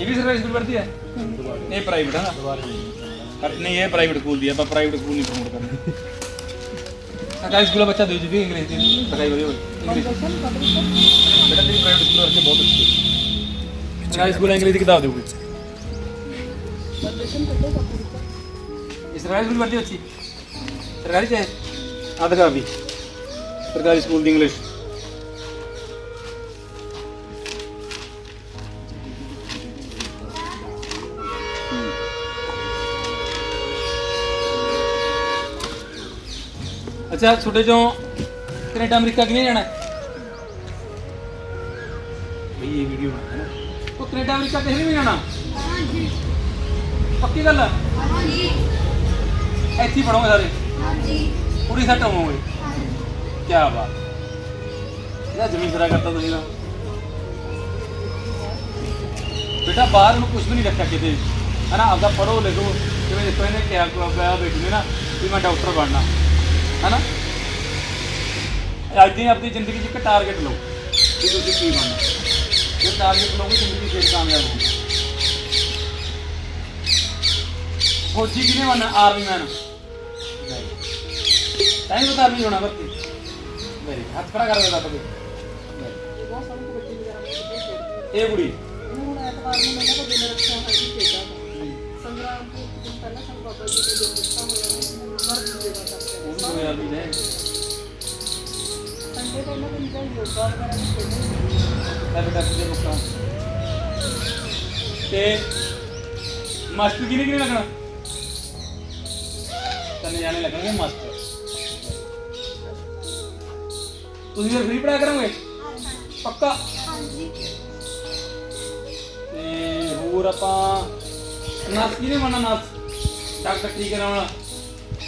ਇਹ ਵੀ ਸਰਕਾਰੀ ਸਕੂਲ ਪੜ੍ਹਦੀ ਹੈ? ਇਹ ਪ੍ਰਾਈਵੇਟ ਹੈ ਨਾ? ਪਰ ਨਹੀਂ ਇਹ ਪ੍ਰਾਈਵੇਟ ਸਕੂਲ ਦੀ ਹੈ ਆਪਾਂ ਪ੍ਰਾਈਵੇਟ ਸਕੂਲ ਨਹੀਂ ਪ੍ਰਮੋਟ ਕਰਦੇ ਸਰਕਾਰੀ ਸਕੂਲ ਦਾ ਬੱਚਾ ਦੇ ਜੂਗੀ ਇੰਗਲਿਸ਼ ਦੀ ਪੜ੍ਹਾਈ ਵਧੀਆ ਹੋਵੇ ਇੰਗਲਿਸ਼ ਬੇਟਾ ਤੇਰੀ ਪ੍ਰਾਈਵੇਟ ਸਕੂਲ ਵਰਗੇ ਬਹੁਤ ਅੱਛੀ ਹੈ। ਸਰਕਾਰੀ ਸਕੂਲ ਇੰਗਲਿਸ਼ ਦੀ ਕਿਤਾਬ ਦੇਊਗੀ। ਸਰਕਾਰੀ ਸਕੂਲ ਵਰਗੀ ਅੱਛੀ ਸਰਕਾਰੀ ਚ ਹੈ? ਵੀ। ਸਰਕਾਰੀ ਸਕੂਲ ਦੀ ਇੰਗਲਿਸ਼ ਅੱਛਾ ਛੋਟੇ ਚੋਂ ਕੈਨੇਡਾ ਅਮਰੀਕਾ ਕਿਵੇਂ ਜਾਣਾ? ਹੈ ਬਈ ਇਹ ਵੀਡੀਓ ਬਣਾ ਹੈ ਨਾ। ਉਹ ਕੈਨੇਡਾ ਅਮਰੀਕਾ ਕਿਸੇ ਨੇ ਵੀ ਜਾਣਾ? ਹਾਂਜੀ। ਪੱਕੀ ਗੱਲ ਹੈ ਹਾਂਜੀ। ਇੱਥੇ ਹੀ ਪੜੋਗੇ ਸਾਰੇ? ਹਾਂਜੀ। ਪੂਰੀ ਸੈੱਟ ਹੋਵੋਗੇ? ਕੀ ਬਾਤ। ਇਹਦਾ ਜ਼ਮੀਨ ਸਰਾ ਕਰਤਾ ਤੁਸੀਂ ਤਾਂ। ਬੇਟਾ ਬਾਹਰ ਨੂੰ ਕੁਝ ਵੀ ਨਹੀਂ ਰੱਖਿਆ ਕਿਤੇ। ਹਨਾ ਆਪਦਾ ਪੜੋ ਲਿਖੋ। ਜਿਵੇਂ ਦੇਖੋ ਇਹਨੇ ਕਿਹਾ ਕੋ ਬੇਟੀ ਨੇ ਨਾ ਵੀ ਮੈਂ ਡਾਕਟਰ ਬਣਨਾ। ਹਨਾ? ਅੱਜ ਦੀ ਆਪਣੀ ਜ਼ਿੰਦਗੀ 'ਚ ਇੱਕ ਟਾਰਗੇਟ ਲਓ ਵੀ ਤੁਸੀਂ ਕੀ ਬਣਨਾ। ਜੇ ਟਾਰਗੇਟ ਲਓਗੇ ਜ਼ਿੰਦਗੀ ਫੇਰ ਕਾਮਯਾਬ ਹੋਊਗੀ। ਫੌਜੀ ਕਿਹਨੇ ਬਣਨਾ? ਆਰਮੀ ਮੈਨ ਟਾਈਮ ਬਤਾ ਆਰਮੀ ਹੋਣਾ ਬੱਤੀ ਮੇਰੀ ਹੱਥ ਖੜਾ ਕਰ ਕਿਤੇ ਖੇਡਦੀ ਇਹ ਕੁੜੀ। ਹੁਣ ਐਤਵਾਰ ਨੂੰ ਮੈਨਾਂ ਕੋ ਦਿਨ ਰੱਖਿਆ ਹੋਇਆ ਸੀ ਖੇਡਾਂ ਦਾ। ਸੰਗਰਾਮ ਤੋਂ ਇੱਕ ਦਿਨ ਪਹਿਲਾਂ ਸਾਨੂੰ ਬਾਬਾ ਜੀ ਦੇ ਦਿਨ ਦਿੱਤਾ। ਕਰਦੇ ਉਹ ਨੇ ਸੰਡੇ ਤੋਂ ਇਹਨਾਂ ਦੇ ਨਿਕਲ ਯੋਗਾ ਵਗੈਰਾ ਵੀ ਖੇਡਦੇ ਲੈ ਬੇਟਾ ਕਿਤੇ ਮੁੱਕਾ ਤੇ ਮਾਸਟਰ ਕਿਹਨੇ ਕਿਹਨੇ ਲੱਗਣਾ? ਤਨੇ ਜਾਣੇ ਲੱਗਣਗੇ ਮਾਸਟਰ। ਤੁਸੀਂ ਫਿਰ ਫ੍ਰੀ ਪੜਾਇਆ ਕਰੋਗੇ? ਪੱਕਾ? ਹਾਂਜੀ। ਤੇ ਹੋਰ ਆਪਾਂ ਨਰਸ ਕਿਹਨੇ ਬਣਨਾ ਨਰਸ ਡਾਕਟਰ ਕੀ ਕਰਾਉਣਾ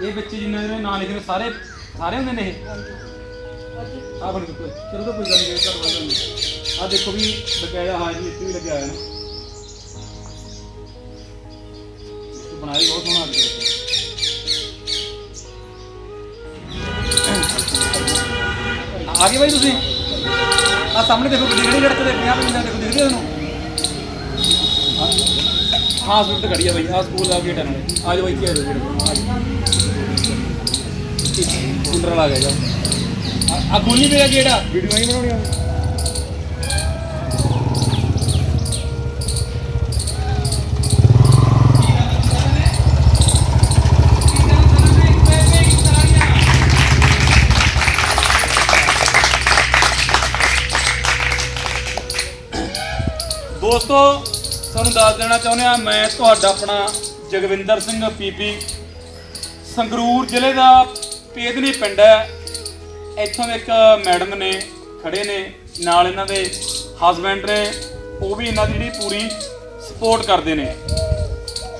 ਇਹ ਬੱਚੇ ਜਿੰਨੇ ਦੇ ਨਾਂ ਲਿਖੇ ਨੇ, ਸਾਰੇ ਸਾਰੇ ਹੁੰਦੇ ਨੇ ਇਹ? ਆ ਬਣ ਚੁੱਕੇ ਚਲੋ ਤਾਂ ਕੋਈ ਗੱਲ ਨਹੀਂ ਕਰ ਬੰਦ ਆ ਦੇਖੋ ਵੀ ਬਕਾਇਆ ਹਾਜ਼ਰੀ ਇੱਥੇ ਵੀ ਲੱਗਿਆ ਹੋਇਆ ਨਾ। ਇਹ ਬਣਾਈ ਬਹੁਤ ਸੋਹਣਾ ਅੱਜ ਆ ਗਏ ਬਾਈ ਤੁਸੀਂ? ਆ ਸਾਹਮਣੇ ਦੇਖੋ ਕਿਹੜੀ ਕਿਹੜੀ ਲੜਕੇ ਦੇ 50 55 ਦੇਖੋ, ਦਿਖਦੇ ਤੁਹਾਨੂੰ ਹਾਂ ਸਵਿਫਟ ਖੜੀ ਆ ਬਾਈ ਆ ਸਕੂਲ ਦਾ ਗੇਟ ਹੈ ਨਾਲੇ। ਆ ਜਾਓ ਇੱਥੇ ਆ ਜਾਓ ਗੇਟ ਕੁੰਡਰ ਲਾ ਗਿਆ ਜਾ ਆ ਖੋਲੀ ਮੇਰਾ ਗੇਟ ਆ। ਵੀਡੀਓ ਨਹੀਂ ਬਣਾਉਣੀ ਆ। ਦੋਸਤੋ ਤੁਹਾਨੂੰ ਦੱਸ ਦੇਣਾ ਚਾਹੁੰਦੇ ਆ ਮੈਂ ਤੁਹਾਡਾ ਆਪਣਾ ਜਗਵਿੰਦਰ ਸਿੰਘ ਪੀਪੀ ਸੰਗਰੂਰ ਜ਼ਿਲ੍ਹੇ ਦਾ ਪੇਦਨੀ ਪਿੰਡ ਹੈ। ਇੱਥੋਂ ਇੱਕ ਮੈਡਮ ਨੇ ਖੜੇ ਨੇ, ਨਾਲ ਇਹਨਾਂ ਦੇ ਹਸਬੈਂਡ ਨੇ, ਉਹ ਵੀ ਇਹਨਾਂ ਦੀ ਜਿਹੜੀ ਪੂਰੀ ਸਪੋਰਟ ਕਰਦੇ ਨੇ।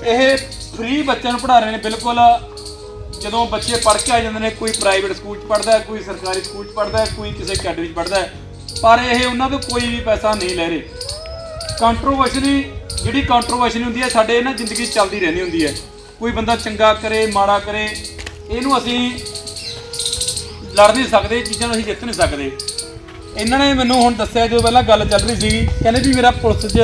ਇਹ ਫ੍ਰੀ ਬੱਚਿਆਂ ਨੂੰ ਪੜ੍ਹਾ ਰਹੇ ਨੇ, ਬਿਲਕੁਲ ਜਦੋਂ ਬੱਚੇ ਪੜ੍ਹ ਕੇ ਆ ਜਾਂਦੇ ਨੇ, ਕੋਈ ਪ੍ਰਾਈਵੇਟ ਸਕੂਲ 'ਚ ਪੜ੍ਹਦਾ ਕੋਈ ਸਰਕਾਰੀ ਸਕੂਲ 'ਚ ਪੜ੍ਹਦਾ ਕੋਈ ਕਿਸੇ ਅਕੈਡਮੀ 'ਚ ਪੜ੍ਹਦਾ ਪਰ ਇਹ ਉਹਨਾਂ ਤੋਂ ਕੋਈ ਵੀ ਪੈਸਾ ਨਹੀਂ ਲੈ ਰਹੇ। ਕੰਟਰੋਵਰਸ਼ਲੀ ਜਿਹੜੀ ਕੰਟਰੋਵਰਸ਼ਲੀ ਹੁੰਦੀ ਹੈ, ਸਾਡੇ ਨਾ ਜ਼ਿੰਦਗੀ 'ਚ ਚੱਲਦੀ ਰਹਿੰਦੀ ਹੁੰਦੀ ਹੈ। ਕੋਈ ਬੰਦਾ ਚੰਗਾ ਕਰੇ, ਮਾੜਾ ਕਰੇ, ਇਹਨੂੰ ਅਸੀਂ ਲੜ ਨਹੀਂ ਸਕਦੇ, ਚੀਜ਼ਾਂ ਨੂੰ ਅਸੀਂ ਜਿੱਤ ਨਹੀਂ ਸਕਦੇ। ਇਹਨਾਂ ਨੇ ਮੈਨੂੰ ਹੁਣ ਦੱਸਿਆ, ਜਦੋਂ ਪਹਿਲਾਂ ਗੱਲ ਚੱਲ ਰਹੀ ਸੀ ਕਹਿੰਦੇ ਵੀ ਮੇਰਾ ਪੁਲਿਸ 'ਚ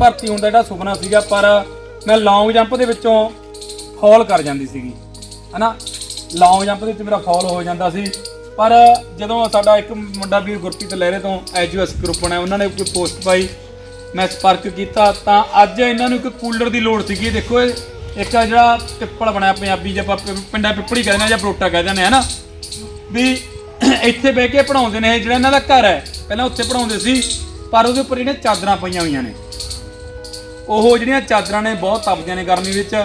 ਭਰਤੀ ਹੋਣ ਦਾ ਜਿਹੜਾ ਸੁਪਨਾ ਸੀਗਾ, ਪਰ ਮੈਂ ਲੌਂਗ ਜੰਪ ਦੇ ਵਿੱਚੋਂ ਫਾਲ ਕਰ ਜਾਂਦੀ ਸੀਗੀ। ਹਨਾ? ਲੌਂਗ ਜੰਪ ਦੇ ਵਿੱਚ ਮੇਰਾ ਫਾਲ ਹੋ ਜਾਂਦਾ ਸੀ। ਪਰ ਜਦੋਂ ਸਾਡਾ ਇੱਕ ਮੁੰਡਾ ਵੀਰ ਗੁਰਪ੍ਰੀਤ ਲਹਿਰੇ ਤੋਂ ਐਜੂਐਸ ਗਰੁੱਪ ਨੇ ਉਹਨਾਂ ਨੇ ਕੋਈ ਪੋਸਟ ਪਾਈ। ਮੈਂ ਸੰਪਰਕ ਕੀਤਾ ਤਾਂ ਅੱਜ ਇਹਨਾਂ ਨੂੰ ਇੱਕ ਕੂਲਰ ਦੀ ਲੋੜ ਸੀਗੀ। ਇਹ ਦੇਖੋ, ਇਹ ਇੱਕ ਆਹ ਜਿਹੜਾ ਪਿੱਪਲ ਬਣਿਆ ਪੰਜਾਬੀ ਜੇ ਆਪਾਂ ਪਿ- ਪਿੰਡਾਂ ਪਿੱਪੜੀ ਕਹਿੰਦੇ ਆ ਜਾਂ ਬਰੋਟਾ ਕਹਿੰਦੇ ਨੇ ਹਨਾ? ਵੀ ਇੱਥੇ ਬਹਿ ਕੇ ਪੜਾਉਂਦੇ ਨੇ ਇਹ ਜਿਹੜਾ ਇਹਨਾਂ ਦਾ ਘਰ ਹੈ। ਪਹਿਲਾਂ ਉੱਥੇ ਪੜਾਉਂਦੇ ਸੀ, ਪਰ ਉਹਦੇ ਉੱਪਰ ਜਿਹੜੀਆਂ ਚਾਦਰਾਂ ਪਈਆਂ ਹੋਈਆਂ ਨੇ। ਉਹ ਜਿਹੜੀਆਂ ਚਾਦਰਾਂ ਨੇ ਬਹੁਤ ਤਪਦੀਆਂ ਨੇ ਗਰਮੀ ਵਿੱਚ।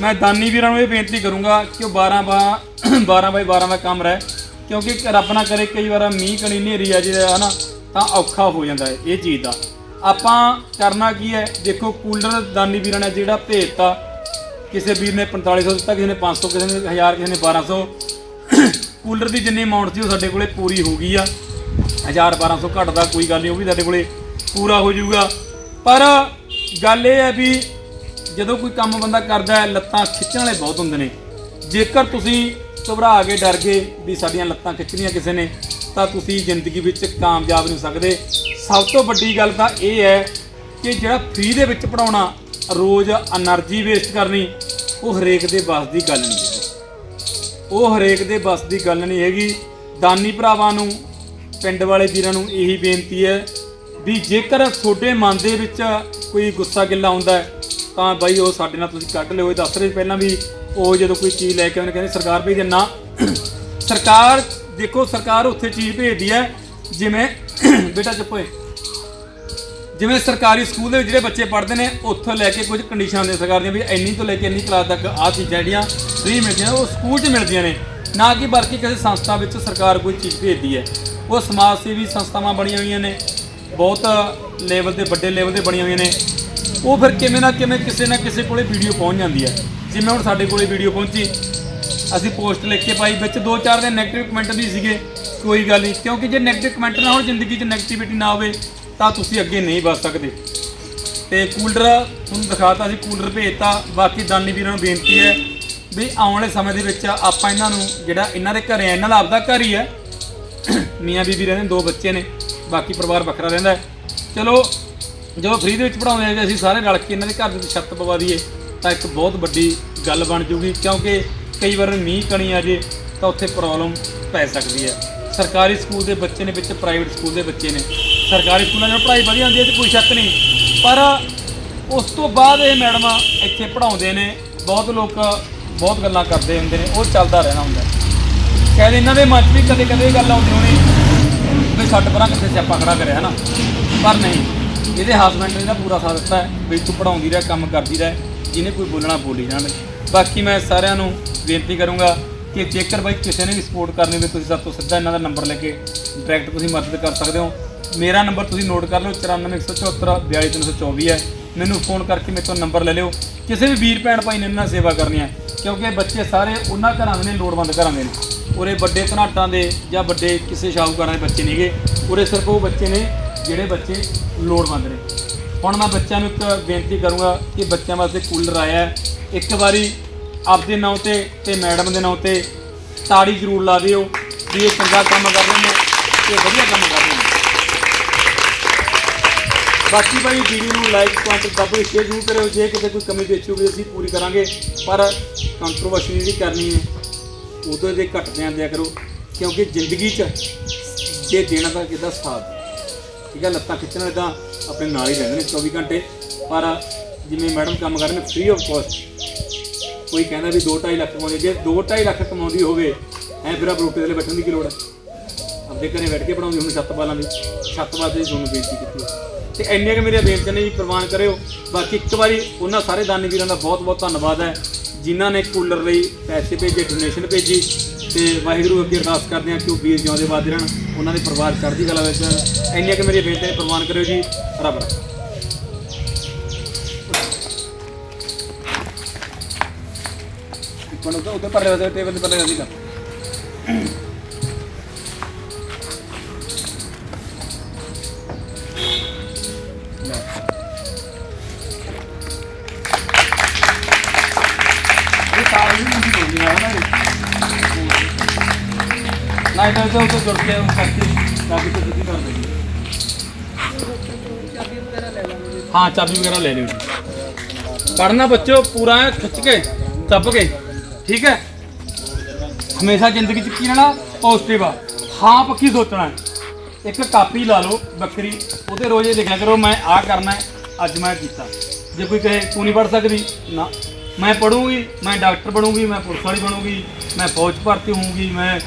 ਮੈਂ ਦਾਨੀ ਵੀਰਾਂ ਨੂੰ ਇਹ ਬੇਨਤੀ ਕਰੂੰਗਾ ਕਿ ਉਹ 12 ਬਾ 12 ਬਾਈ 12 ਦਾ ਕੰਮ ਰਹਿ। ਕਿਉਂਕਿ ਰੱਬ ਨਾ ਕਰੇ ਕਈ ਵਾਰ ਮੀਂਹ ਕਣੀ ਹਨੇਰੀ ਆ ਜਿਹੜਾ ਹਨਾ? ਤਾਂ ਔਖਾ ਹੋ ਜਾਂਦਾ ਹੈ ਇਹ ਚੀਜ਼ ਦਾ। ਆਪਾਂ ਕਰਨਾ ਕੀ ਹੈ? ਦੇਖੋ, ਕੂਲਰ ਦਾਨੀ ਵੀਰਾਂ ਨੇ ਜਿਹੜਾ ਭੇਜਤਾ, ਕਿਸੇ ਵੀਰ ਨੇ 4500 ਦਿੱਤਾ, ਕਿਸੇ ਨੇ 500 ਕਿਸੇ ਨੇ 1000 ਕਿਸੇ ਨੇ 1200 ਕੂਲਰ ਦੀ ਜਿੰਨੀ ਅਮਾਉਂਟ ਸੀ, ਉਹ ਸਾਡੇ ਕੋਲੇ ਪੂਰੀ ਹੋ ਗਈ ਆ। 1000 1200 ਘਟਦਾ, ਕੋਈ ਗੱਲ ਨਹੀਂ, ਉਹ ਵੀ ਸਾਡੇ ਕੋਲੇ ਪੂਰਾ ਹੋ ਜਾਊਗਾ। ਪਰ ਗੱਲ ਇਹ ਹੈ ਵੀ ਜਦੋਂ ਕੋਈ ਕੰਮ ਬੰਦਾ ਕਰਦਾ ਹੈ, ਲੱਤਾਂ ਖਿੱਚਣ ਵਾਲੇ ਬਹੁਤ ਹੁੰਦੇ ਨੇ। ਜੇਕਰ ਤੁਸੀਂ ਘਬਰਾ ਕੇ ਡਰ ਗਏ ਵੀ ਸਾਡੀਆਂ ਲੱਤਾਂ ਖਿੱਚਣੀਆਂ ਕਿਸੇ ਨੇ, ਤਾਂ ਤੁਸੀਂ ਜ਼ਿੰਦਗੀ ਵਿੱਚ ਕਾਮਯਾਬ ਨਹੀਂ ਹੋ ਸਕਦੇ। ਸਭ ਤੋਂ ਵੱਡੀ ਗੱਲ ਤਾਂ ਇਹ ਹੈ ਕਿ ਜਿਹੜਾ ਫ੍ਰੀ ਦੇ ਵਿੱਚ ਪੜਾਉਣਾ ਰੋਜ਼ એનર્ਜੀ ਵੇਸਟ ਕਰਨੀ, ਉਹ ਹਰੇਕ ਦੇ ਬਸ ਦੀ ਗੱਲ ਨਹੀਂ ਹੈ ਉਹ ਹਰੇਕ ਦੇ ਬਸ ਦੀ ਗੱਲ ਨਹੀਂ ਹੈਗੀ। ਦਾਨੀ ਭਰਾਵਾਂ ਨੂੰ, ਪਿੰਡ ਵਾਲੇ ਵੀਰਾਂ ਨੂੰ ਇਹੀ ਬੇਨਤੀ ਹੈ ਵੀ ਜੇਕਰ ਤੁਹਾਡੇ ਮਨ ਦੇ ਵਿੱਚ ਕੋਈ ਗੁੱਸਾ ਗਿੱਲਾ ਆਉਂਦਾ ਤਾਂ ਬਾਈ ਉਹ ਸਾਡੇ ਨਾਲ ਤੁਸੀਂ ਕੱਢ ਲਿਓ। ਇਹ ਦੱਸ ਰਹੇ ਪਹਿਲਾਂ ਵੀ ਉਹ ਜਦੋਂ ਕੋਈ ਚੀਜ਼ ਲੈ ਕੇ ਆਉਂਦੇ, ਕਹਿੰਦੇ ਸਰਕਾਰ ਭੇਜ ਦੇ ਨਾ ਸਰਕਾਰ, ਦੇਖੋ ਸਰਕਾਰ ਉੱਥੇ ਚੀਜ਼ ਭੇਜਦੀ ਹੈ, ਜਿਵੇਂ ਬੇਟਾ ਚੁੱਪ ਹੋਏ। ਜਿਵੇਂ ਸਰਕਾਰੀ ਸਕੂਲ ਦੇ ਵਿੱਚ ਜਿਹੜੇ ਬੱਚੇ ਪੜ੍ਹਦੇ ਨੇ, ਉੱਥੋਂ ਲੈ ਕੇ ਕੁਝ ਕੰਡੀਸ਼ਨਾਂ ਦੇ ਸਰਕਾਰ ਦੀਆਂ ਵੀ ਇੰਨੀ ਤੋਂ ਲੈ ਕੇ ਇੰਨੀ ਕਲਾਸ ਤੱਕ ਆਹ ਚੀਜ਼ਾਂ ਜਿਹੜੀਆਂ ਫ੍ਰੀ ਮਿਲਦੀਆਂ, ਉਹ ਸਕੂਲ 'ਚ ਮਿਲਦੀਆਂ ਨੇ। ਨਾ ਕਿ ਬਲਕਿ ਕਿਸੇ ਸੰਸਥਾ ਵਿੱਚ ਸਰਕਾਰ ਕੋਈ ਚੀਜ਼ ਭੇਜਦੀ ਹੈ। ਉਹ ਸਮਾਜ ਸੇਵੀ ਸੰਸਥਾਵਾਂ ਬਣੀਆਂ ਹੋਈਆਂ ਨੇ, ਬਹੁਤ ਲੈਵਲ ਤੇ ਵੱਡੇ ਲੈਵਲ ਤੇ ਬਣੀਆਂ ਹੋਈਆਂ ਨੇ। ਉਹ ਫਿਰ ਕਿਵੇਂ ਨਾ ਕਿਵੇਂ ਕਿਸੇ ਨਾ ਕਿਸੇ ਕੋਲੇ ਵੀਡੀਓ ਪਹੁੰਚ ਜਾਂਦੀ ਹੈ। ਜਿਵੇਂ ਹੁਣ ਸਾਡੇ ਕੋਲੇ ਵੀਡੀਓ ਪਹੁੰਚੀ। ਅਸੀਂ ਪੋਸਟ ਲਿਖ ਕੇ ਪਾਈ, ਵਿੱਚ ਦੋ ਚਾਰ ਦੇ ਨੈਗੇਟਿਵ ਕਮੈਂਟ ਵੀ ਸੀਗੇ। ਕੋਈ ਗੱਲ ਨਹੀਂ ਕਿਉਂਕਿ ਜੇ 네ਗੇਟਿਵ ਕਮੈਂਟ ਨਾ ਹੋਣ ਜ਼ਿੰਦਗੀ 'ਚ 네ਗੇਟਿਵਿਟੀ ਨਾ ਹੋਵੇ ਤਾਂ ਤੁਸੀਂ ਅੱਗੇ ਨਹੀਂ ਵੱਧ ਸਕਦੇ। ਤੇ ਕੂਲਰ ਤੁਹਾਨੂੰ ਦਿਖਾਤਾ ਸੀ ਕੂਲਰ ਭੇਜਤਾ। ਬਾਕੀ ਦਾਨੀ ਵੀਰਾਂ ਨੂੰ ਬੇਨਤੀ ਹੈ ਵੀ ਆਉਣ ਵਾਲੇ ਸਮੇਂ ਦੇ ਵਿੱਚ ਆਪਾਂ ਇਹਨਾਂ ਨੂੰ ਜਿਹੜਾ ਇਹਨਾਂ ਦੇ ਘਰੇ ਆ ਇਹਨਾਂ ਦਾ ਆਪਦਾ ਘਰ ਹੀ ਹੈ ਮੀਆਂ ਬੀਬੀ ਰਹਿੰਦੇ ਨੇ, ਦੋ ਬੱਚੇ ਨੇ ਬਾਕੀ ਪਰਿਵਾਰ ਵੱਖਰਾ ਰਹਿੰਦਾ ਹੈ। ਚਲੋ ਜਦੋਂ ਫ੍ਰੀ ਦੇ ਵਿੱਚ ਪੜਾਉਂਦੇ ਆ ਜੇ ਅਸੀਂ ਸਾਰੇ ਰਲ ਕੇ ਇਹਨਾਂ ਦੇ ਘਰ ਦੇ ਵਿੱਚ ਛੱਤ ਪਵਾ ਦਈਏ ਤਾਂ ਇੱਕ ਬਹੁਤ ਵੱਡੀ ਗੱਲ ਬਣ ਜੂਗੀ ਕਿਉਂਕਿ ਕਈ ਵਾਰ ਮੀਂਹ ਕਣੀ ਆ ਜੇ ਤਾਂ ਉੱਥੇ ਪ੍ਰੋਬਲਮ ਪੈ ਸਕਦੀ ਹੈ। ਸਰਕਾਰੀ ਸਕੂਲ ਦੇ ਬੱਚੇ ਨੇ ਵਿੱਚ ਪ੍ਰਾਈਵੇਟ ਸਕੂਲ ਦੇ ਬੱਚੇ ਨੇ। ਸਰਕਾਰੀ ਸਕੂਲਾਂ 'ਚ ਪੜ੍ਹਾਈ ਵਧੀਆ ਹੁੰਦੀ ਹੈ ਤੇ ਕੋਈ ਸ਼ੱਕ ਨਹੀਂ। ਪਰ ਉਸ ਤੋਂ ਬਾਅਦ ਇਹ ਮੈਡਮਾਂ ਇੱਥੇ ਪੜਾਉਂਦੇ ਨੇ, ਬਹੁਤ ਲੋਕ ਬਹੁਤ ਗੱਲਾਂ ਕਰਦੇ ਹੁੰਦੇ ਨੇ, ਉਹ ਚੱਲਦਾ ਰਹਿਣਾ ਹੁੰਦਾ ਹੈ। ਇਹਨਾਂ ਦੇ ਮਨ 'ਚ ਵੀ ਕਦੇ ਕਦੇ ਗੱਲ ਆਉਂਦੀ ਹੋਣੀ ਵੀ ਛੱਡ ਪਰਾਂ ਕਿੱਥੇ ਸਿਆਪਾ ਖੜਾ ਕਰਿਆ ਹਨਾ ਪਰ ਨਹੀਂ, ਇਹਦੇ ਹਸਬੰਡ ਨੇ ਇਹਦਾ ਪੂਰਾ ਸਾਥ ਦਿੱਤਾ ਹੈ ਵੀ ਤੂੰ ਪੜਾਉਂਦੀ ਰਹਿ, ਕੰਮ ਕਰਦੀ ਰਹਿ, ਜਿਹਨੇ ਕੋਈ ਬੋਲਣਾ ਬੋਲੀ ਜਾਣ। ਬਾਕੀ ਮੈਂ ਸਾਰਿਆਂ ਨੂੰ ਬੇਨਤੀ ਕਰੂੰਗਾ ਕਿ ਜੇਕਰ ਬਾਈ, ਕਿਸੇ ਨੇ ਵੀ ਸਪੋਰਟ ਕਰਨੀ ਹੋਵੇ ਤੁਸੀਂ, ਸਭ ਤੋਂ ਸਿੱਧਾ ਇਹਨਾਂ ਦਾ ਨੰਬਰ ਲੈ ਕੇ ਡਾਇਰੈਕਟ ਤੁਸੀਂ ਮਦਦ ਕਰ ਸਕਦੇ ਹੋ। ਮੇਰਾ ਨੰਬਰ ਤੁਸੀਂ ਨੋਟ ਕਰ ਲਓ 94174 42324 ਹੈ। ਮੈਨੂੰ ਫੋਨ ਕਰਕੇ ਮੇਰੇ ਤੋਂ ਨੰਬਰ ਲੈ ਲਿਓ। ਕਿਸੇ ਵੀ ਵੀਰ ਭੈਣ ਭਾਈ ਨੇ ਇਹਨਾਂ ਨਾਲ ਸੇਵਾ ਕਰਨੀ ਹੈ, ਕਿਉਂਕਿ ਬੱਚੇ ਸਾਰੇ ਉਹਨਾਂ ਘਰਾਂ ਦੇ ਨੇ, ਲੋੜਵੰਦ ਘਰਾਂ ਦੇ ਨੇ। ਉਰੇ ਵੱਡੇ ਘਨਾਟਾਂ ਦੇ ਜਾਂ ਵੱਡੇ ਕਿਸੇ ਸ਼ਾਹੂਕਾਰਾਂ ਦੇ ਬੱਚੇ ਨਹੀਂਗੇ। ਉਰੇ ਸਿਰਫ ਉਹ ਬੱਚੇ ਨੇ ਜਿਹੜੇ ਬੱਚੇ ਲੋੜਵੰਦ ਨੇ। ਹੁਣ ਮੈਂ ਬੱਚਿਆਂ ਨੂੰ ਇੱਕ ਬੇਨਤੀ ਕਰੂੰਗਾ ਕਿ ਬੱਚਿਆਂ ਵਾਸਤੇ ਕੂਲਰ ਆਇਆ ਇੱਕ ਵਾਰੀ ਆਪਦੇ ਨਾਂ ਤੇ ਤੇ ਮੈਡਮ ਦੇ ਨਾਂ ਤੇ ਤਾੜੀ ਜ਼ਰੂਰ ਲਾ ਦਿਓ ਵੀ ਇਹ ਚੰਗਾ ਕੰਮ ਕਰ ਰਹੇ ਨੇ ਤੇ ਵਧੀਆ ਕੰਮ ਕਰ ਰਹੇ ਨੇ। ਬਾਕੀ ਭਾਈ ਵੀਡੀਓ ਨੂੰ ਲਾਈਕ ਕਮੈਂਟ ਦੱਬੋ ਸ਼ੇਅਰ ਜ਼ਰੂਰ ਕਰਿਓ। ਜੇ ਕਿਤੇ ਕੋਈ ਕਮੀ ਪੇਸ਼ੀ ਹੋਵੇ ਅਸੀਂ ਪੂਰੀ ਕਰਾਂਗੇ, ਪਰ ਕੰਟਰੋਵਰਸੀ ਜਿਹੜੀ ਕਰਨੀ ਹੈ ਉਦੋਂ ਦੇ ਘੱਟ ਧਿਆਨ ਦਿਆ ਕਰੋ, ਕਿਉਂਕਿ ਜ਼ਿੰਦਗੀ 'ਚ ਜੇ ਦੇਣਾ ਤਾਂ ਕਿਦਾ ਸਾਥ ਠੀਕ ਹੈ, ਲੱਤਾਂ ਖਿੱਚਣ ਵਾਲੇ ਤਾਂ ਆਪਣੇ ਨਾਲ ਹੀ ਰਹਿੰਦੇ ਨੇ 24 ਘੰਟੇ, ਪਰ ਜਿਵੇਂ ਮੈਡਮ ਕੰਮ ਕਰ ਰਹੇ ਨੇ ਫ੍ਰੀ ਆਫ ਕਾਸਟ ਕੋਈ ਕਹਿੰਦਾ ਵੀ 2.5 ਲੱਖ ਕਮਾਉਂਦੀ ਜੇ 2.5 ਲੱਖ ਕਮਾਉਂਦੀ ਹੋਵੇ, ਐ ਫਿਰ ਆਪ ਰੋਟੀ ਦੇ ਲਈ ਬੈਠਣ ਦੀ ਕੀ ਲੋੜ ਹੈ? ਆਪਦੇ ਘਰੇ ਬੈਠ ਕੇ ਪੜਾਉਂਦੀ ਹੁਣ ਛੱਤ ਬਾਲਾਂ ਦੀ, ਛੱਤ ਵਾਸਤੇ ਤੁਹਾਨੂੰ ਬੇਨਤੀ ਕੀਤੀ ਹੈ ਤੇ ਇੰਨੀਆਂ ਕਿ ਮੇਰੀਆਂ ਬੇਨਤੀ ਨੇ ਜੀ ਪ੍ਰਵਾਨ ਕਰਿਓ। ਬਾਕੀ ਇੱਕ ਵਾਰੀ ਉਹਨਾਂ ਸਾਰੇ ਦਾਨੀ ਵੀਰਾਂ ਦਾ ਬਹੁਤ ਬਹੁਤ ਧੰਨਵਾਦ ਹੈ, ਜਿਨ੍ਹਾਂ ਨੇ ਕੂਲਰ ਲਈ ਪੈਸੇ ਭੇਜੇ ਡੋਨੇਸ਼ਨ ਭੇਜੀ। ਤੇ ਵਾਹਿਗੁਰੂ ਅੱਗੇ ਅਰਦਾਸ ਕਰਦੇ ਹਾਂ ਕਿ ਉਹ ਵੀਰ ਜਿਉਂਦੇ ਵੱਧ ਰਹਿਣ, ਉਹਨਾਂ ਦੇ ਪਰਿਵਾਰ ਚੜ੍ਹਦੀ ਕਲਾ ਵਿੱਚ ਇੰਨੀਆਂ ਕਿ ਮੇਰੀ ਬੇਨਤੀ ਨੇ ਪ੍ਰਵਾਨ ਕਰਿਓ ਜੀ। ਰੱਬ ਰੱਖੇ। ਕੋਣ ਉਹ ਉੱਤੇ ਪਰਲੇ ਵਾਲੇ ਟੇਬਲ ਤੇ ਪਰਲੇ ਵਾਲੀ ਦਾ ਇਹ ਸਾਰੀ ਮੁੰਡੀ ਹੋਣੀ ਹੈ ਨਾ ਨਾ ਇਹ ਤਾਂ ਉਹ ਜੁੜ ਕੇ ਉਹ ਕਰਕੇ ਬਾਕੀ ਤਾਂ ਤੁਸੀਂ ਕਰ ਦੇਣੀ। ਚਾਬੀ ਵਗੈਰਾ ਠੀਕ ਹੈ? ਹਮੇਸ਼ਾ ਜ਼ਿੰਦਗੀ 'ਚ ਕੀ ਰਹਿਣਾ ਪੋਜ਼ਿਟਿਵ ਆ। ਹਾਂ, ਪੱਕੀ ਸੋਚਣਾ ਇੱਕ ਕਾਪੀ ਲਾ ਲਓ ਬੱਕਰੀ ਉਹਦੇ ਰੋਜ਼ ਇਹ ਲਿਖਿਆ ਕਰੋ, ਮੈਂ ਆਹ ਕਰਨਾ ਹੈ, ਅੱਜ ਮੈਂ ਕੀਤਾ। ਜੇ ਕੋਈ ਕਹੇ, ਤੂੰ ਨਹੀਂ ਪੜ ਸਕਦੀ? ਨਾ। ਮੈਂ ਪੜੂੰਗੀ ਮੈਂ ਡਾਕਟਰ ਬਣੂੰਗੀ, ਮੈਂ ਪੁਲਿਸ ਵਾਲੀ ਬਣੂੰਗੀ, ਮੈਂ ਫੌਜ ਭਰਤੀ ਹੋਊਂਗੀ, ਮੈਂ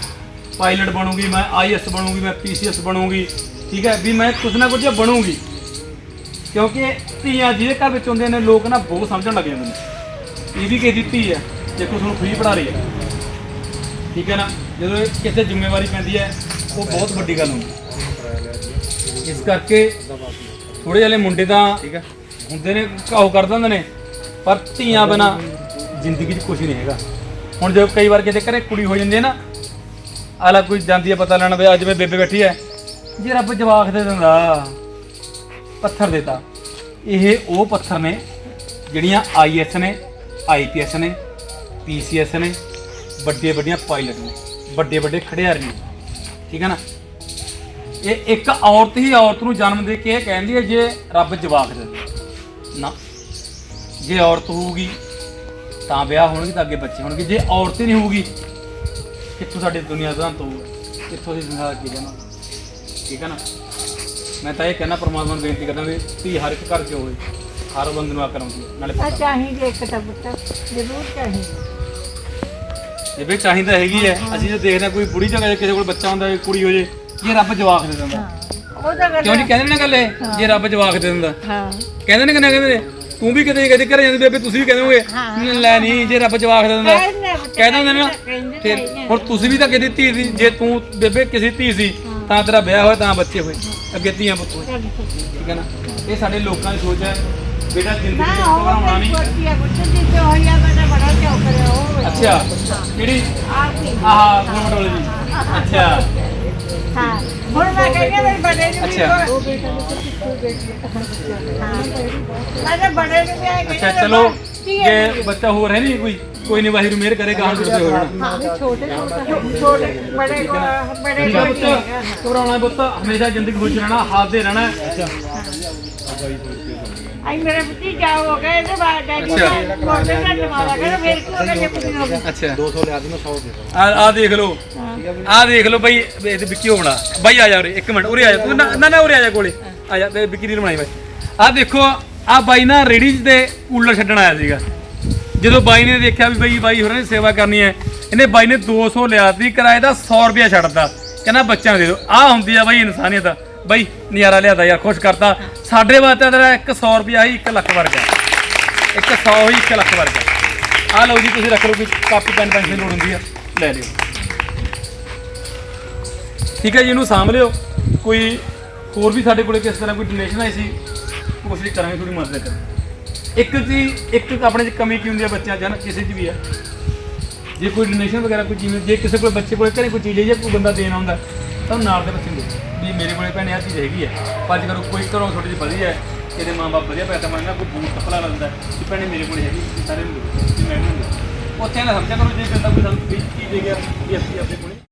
ਪਾਇਲਟ ਬਣੂਗੀ, ਮੈਂ ਆਈਐਸ ਬਣੂੰਗੀ, ਮੈਂ ਪੀਸੀਐਸ ਬਣੂਗੀ। ਠੀਕ ਹੈ? ਵੀ ਮੈਂ ਕੁਝ ਨਾ ਕੁਝ ਬਣੂਗੀ। ਕਿਉਂਕਿ ਧੀਆਂ ਜਿਹਦੇ ਘਰ ਵਿੱਚ ਹੁੰਦੇ ਨੇ, ਲੋਕ ਨਾ ਬਹੁਤ ਸਮਝਣ ਲੱਗ ਜਾਂਦੇ ਨੇ। ਇਹ ਵੀ ਕਿਸੇ ਦੀ ਧੀ ਹੈ। ਦੇਖੋ ਤੁਹਾਨੂੰ ਫ੍ਰੀ ਪੜਾ ਰਹੀ ਹੈ। ਠੀਕ ਹੈ ਨਾ? ਜਦੋਂ ਕਿਸੇ ਜ਼ਿੰਮੇਵਾਰੀ ਪੈਂਦੀ ਹੈ ਉਹ ਬਹੁਤ ਵੱਡੀ ਗੱਲ ਹੁੰਦੀ ਹੈ। ਇਸ ਕਰਕੇ ਥੋੜੇ ਜਿਹੇ ਮੁੰਡੇ ਤਾਂ ਠੀਕ ਹੈ। ਹੁੰਦੇ ਨੇ ਘਾਉ ਕਰ ਦਿੰਦੇ ਨੇ ਪਰ ਧੀਆਂ ਬਿਨਾ ਜ਼ਿੰਦਗੀ 'ਚ ਕੁਝ ਨਹੀਂ ਹੈਗਾ। ਹੁਣ ਜਦੋਂ ਕਈ ਵਾਰ ਕਿਤੇ ਘਰੇ ਕੁੜੀ ਹੋ ਜਾਂਦੀ ਹੈ ਨਾ ਆਲਾ ਕੋਈ ਜਾਂਦੀ ਹੈ ਪਤਾ ਲੈਣ ਵੀ ਅੱਜ ਮੈਂ ਬੇਬੇ ਬੈਠੀ ਹੈ। ਜੇ ਰੱਬ ਜਵਾਕ ਦੇ ਦਿੰਦਾ ਪੱਥਰ ਦੇਤਾ। ਇਹ ਉਹ ਪੱਥਰ ਨੇ ਜਿਹੜੀਆਂ ਆਈਐਸ ਨੇ ਆਈਪੀਐਸ ਨੇ ਪੀਸੀਐਸ ਨੇ ਵੱਡੇ ਵੱਡੀਆਂ ਪਾਇਲਟ ਨੇ, ਵੱਡੇ ਵੱਡੇ ਖਿਡਾਰੀ ਨੇ, ਠੀਕ ਹੈ ਨਾ? ਇਹ ਇੱਕ ਔਰਤ ਹੀ ਔਰਤ ਨੂੰ ਜਨਮ ਦੇ ਕੇ ਇਹ ਕਹਿੰਦੀ ਹੈ, ਜੇ ਰੱਬ ਜਵਾਕ ਦੇ ਦੇ ਨਾ, ਜੇ ਔਰਤ ਹੋਊਗੀ, ਤਾਂ ਵਿਆਹ ਹੋਣਗੇ, ਤਾਂ ਅੱਗੇ ਬੱਚੇ ਹੋਣਗੇ। ਜੇ ਔਰਤ ਹੀ ਨਹੀਂ ਹੋਊਗੀ, ਕਿੱਥੋਂ ਸਾਡੀ ਦੁਨੀਆ ਦਾ ਅੰਤ ਹੋਊਗਾ? ਕਿੱਥੋਂ ਦੀ ਦੁਨੀਆ ਅੱਗੇ ਜਾਣਾ? ਠੀਕ ਹੈ ਨਾ? ਮੈਂ ਤਾਂ ਇਹ ਕਹਿਣਾ, ਪਰਮਾਤਮਾ ਨੂੰ ਬੇਨਤੀ ਕਰਦਾ ਵੀ ਧੀ ਹਰ ਇੱਕ ਘਰ 'ਚ ਹੋਵੇ। ਹਰ ਬੰਦੇ ਨੂੰ ਆਕਰ ਆਉਂਦੀ ਹੈ। ਨਾਲੇ ਆ ਪਤਾ ਚਾਹੀਦੀ ਇੱਕ ਤਾਂ ਪੁੱਤ ਜ਼ਰੂਰ ਚਾਹੀਦੀ ਇਹ ਵੀ ਚਾਹੀਦਾ ਹੈਗੀ ਹੈ। ਅਸੀਂ ਜੇ ਦੇਖਦੇ ਹਾਂ ਕੋਈ ਬੁੜੀ ਜਗ੍ਹਾ ਕਿਸੇ ਕੋਲ ਬੱਚਾ ਹੁੰਦਾ ਕੋਈ ਕੁੜੀ ਹੋ ਜੇ ਜੇ ਰੱਬ ਜਵਾਕ ਦੇ ਦਿੰਦਾ। ਉਹ ਤਾਂ ਗੱਲ ਕਿਉਂ ਨਹੀਂ ਕਹਿੰਦੇ ਨੇ ਗੱਲ ਇਹ ਜੇ ਰੱਬ ਜਵਾਕ ਦੇ ਦਿੰਦਾ। ਹਾਂ। ਕਹਿੰਦੇ ਨੇ ਕਿ ਨਾ ਕਹਿੰਦੇ ਨੇ ਤੂੰ ਵੀ ਕਿਤੇ ਕਦੇ ਘਰੇ ਜਾਂਦੀ ਬੇਬੇ ਤੁਸੀਂ ਵੀ ਕਹਿੰਦੇ ਹੋਗੇ। ਲੈ ਨਹੀਂ ਜੇ ਰੱਬ ਜਵਾਕ ਦੇ ਦਿੰਦਾ। ਕਹਿੰਦੇ ਪੁੱਤ, ਕਹਿ ਦਿੰਦੇ ਨੇ ਨਾ ਕਹਿੰਦੇ ਫਿਰ। ਹੁਣ ਤੁਸੀਂ ਵੀ ਤਾਂ ਕਿਤੇ ਧੀ ਸੀ ਜੇ ਤੂੰ ਬੇਬੇ ਕਿਸੇ ਧੀ ਸੀ ਤਾਂ ਤੇਰਾ ਵਿਆਹ ਹੋਇਆ ਤਾਂ ਬੱਚੇ ਹੋਏ। ਅੱਗੇ ਧੀਆਂ ਪੁੱਤ ਹੋਏ। ਠੀਕ ਹੈ ਨਾ? ਇਹ ਸਾਡੇ ਲੋਕਾਂ ਦੀ ਸੋਚ ਹੈ। ਬੇਟਾ ਜ਼ਿੰਦਗੀ ਨਾ ਚ ਉਹ ਘਬਰਾਉਣਾ ਨਹੀਂ ਨਹੀਂ ਕੋਟੀਆ ਪੁੱਤ ਦੀ ਤੇ ਹੋਇਆ ਬੜਾ ਬੜਾ ਚੌਕ ਰਿਹਾ ਉਹ ਅੱਛਾ ਕਿਹੜੀ ਆਪ ਹੀ ਆਹ ਗੋਮਟੋਲ ਜੀ ਅੱਛਾ ਹਾਂ ਹੁਣ ਮੈਂ ਕਹਿੰਦੀ ਹਾਂ ਮੇਰੇ ਬੜੇ ਨੂੰ ਵੀ ਅੱਛਾ। ਉਹ ਬੇਟਾ ਨੂੰ ਕਿੱਥੋਂ ਬੇਟੀ ਹਾਂ ਮੈਂ ਤਾਂ ਬੜੇ ਨੂੰ ਵੀ ਆਏ ਅੱਛਾ ਚਲੋ ਜੇ ਬੱਚਾ ਹੋਰ ਹੈ ਨਹੀਂ ਕੋਈ ਕੋਈ ਨਹੀਂ ਵਾਹਿਗੁਰੂ ਮਿਹਰ ਕਰੇ ਗਾਹਾਂ ਜੁੜਦੇ ਹੋ ਜਾਣਾ ਛੋਟੇ ਛੋਟੇ ਬੜੇ ਬੜੇ ਘਬਰਾਉਣਾ ਪੁੱਤ ਹਮੇਸ਼ਾ ਜ਼ਿੰਦਗੀ ਖੁਸ਼ ਰਹਿਣਾ ਹਾਸਦੇ ਰਹਿਣਾ ਅੱਛਾ ਆਈ ਮੇਰੇ ਪੁੱਤੀ ਜਾਓਗੇ ਇਹਦੇ ਬਾਅਦ ਡੈਡੀ ਅੱਛਾ। ਨੇ ਕੋਟੇ ਦਾ ਜਮਾਲਾ ਕਰ ਫਿਰ ਕੀ ਹੋਗਾ ਜੇ ਪੁੱਤੀ ਹੋ ਗਿਆ ਅੱਛਾ। 200 ਲਿਆ ਦੀ ਮੈਂ 100 ਦੇ ਆ ਆ ਦੇਖ ਲਓ। ਆ ਦੇਖ ਲਓ ਬਈ ਇਹ ਤੇ ਵਿੱਕੀ ਹੋਣਾ। ਬਾਈ ਆ ਜਾ ਉਰੇ ਇੱਕ ਮਿੰਟ ਉਰੇ ਆ ਜਾ। ਤੂੰ ਨਾ ਨਾ- ਨਾ ਉਰੇ ਆ ਜਾ ਕੋਲੇ। ਆ ਜਾ ਤੇ ਵਿੱਕੀ ਬਣਾਈ ਬਾਈ ਆ ਦੇਖੋ ਆ ਬਾਈ ਨਾ ਰੇੜੀ ਤੇ ਕੂਲਰ ਛੱਡਣ ਆਇਆ ਸੀਗਾ। ਜਦੋਂ ਬਾਈ ਨੇ ਦੇਖਿਆ ਵੀ ਬਾਈ ਬਾਈ ਹੋਰਾਂ ਨੇ ਸੇਵਾ ਕਰਨੀ ਹੈ ਇਹਨੇ ਬਾਈ ਨੇ 200 ਲਿਆ ਤੀ ਕਿਰਾਏ ਦਾ 100 ਰੁਪਿਆ ਛੱਡਦਾ ਕਹਿੰਦਾ ਬੱਚਿਆਂ ਨੂੰ ਦੇ ਦਿਓ। ਆ ਹੁੰਦੀ ਆ ਬਾਈ ਇਨਸਾਨੀਅਤ। ਬਾਈ ਨਜ਼ਾਰਾ ਲਿਆਦਾ ਯਾਰ, ਖੁਸ਼ ਕਰਤਾ ਸਾਡੇ ਵਾਸਤੇ ਤੇਰਾ 100 ਰੁਪਿਆ ਹੀ 1 ਲੱਖ ਵਰਗਾ ਇੱਕ 100 ਹੀ 1 ਲੱਖ ਵਰਗਾ ਆ ਲਓ ਜੀ, ਤੁਸੀਂ ਰੱਖ ਲਓ ਕੋਈ ਕਾਪੀ, ਪੈਨ, ਪੈਨਸਿਲ ਲੋੜ ਹੁੰਦੀ ਆ। ਲੈ ਲਿਓ। ਠੀਕ ਹੈ ਜੀ, ਇਹਨੂੰ ਸਾਂਭ ਲਿਓ। ਕੋਈ ਹੋਰ ਵੀ ਸਾਡੇ ਕੋਲੇ ਕਿਸ ਤਰ੍ਹਾਂ ਕੋਈ ਡੋਨੇਸ਼ਨ ਆਈ ਸੀ ਕੋਸ਼ਿਸ਼ ਕਰਾਂਗੇ ਥੋੜੀ ਮਦਦ ਕਰਨ ਇੱਕ ਜੀ, ਇੱਕ ਆਪਣੇ ਚ ਕਮੀ ਕੀ ਹੁੰਦੀ ਹੈ ਬੱਚਿਆਂ ਚ ਨਾ ਕਿਸੇ ਚ ਵੀ ਹੈ ਜੇ ਕੋਈ ਡੋਨੇਸ਼ਨ ਵਗੈਰਾ ਕੋਈ ਜਿਵੇਂ ਜੇ ਕਿਸੇ ਕੋਲ ਬੱਚੇ ਕੋਲ ਘਰੇ ਕੋਈ ਚੀਜ਼ ਹੈ ਜਾਂ ਕੋਈ ਬੰਦਾ ਦੇਣ ਆਉਂਦਾ, ਤਾਂ ਨਾਲ ਦੇ ਬੱਚੇ ਮੇਰੇ ਕੋਲੇ ਭੈਣੇ ਆ ਚੀਜ਼ ਹੈਗੀ ਹੈ। ਪਰ ਕਰੋ ਕੋਈ ਘਰੋਂ ਥੋੜੀ ਜਿਹੀ ਵਧੀਆ ਹੈ, ਇਹਦੇ ਮਾਂ-ਬਾਪ ਵਧੀਆ ਪੈਸਾ ਮੰਗਦਾ ਕੋਈ ਬੂਟ ਕੱਪੜਾ ਲੈਂਦਾ ਕਿ ਭੈਣੇ ਮੇਰੇ ਕੋਲੇ ਹੈਗੀ ਸਾਰੇ ਨੂੰ ਮੈਂ ਨੂੰ ਉੱਥੇ ਨਾ ਸਮਝਿਆ ਕਰੋ, ਜੇ ਬੰਦਾ ਕੋਈ ਸਾਨੂੰ ਕੋਈ ਚੀਜ਼ ਦੇ ਗਿਆ ਵੀ ਅਸੀਂ ਆਪਣੇ ਕੋਲ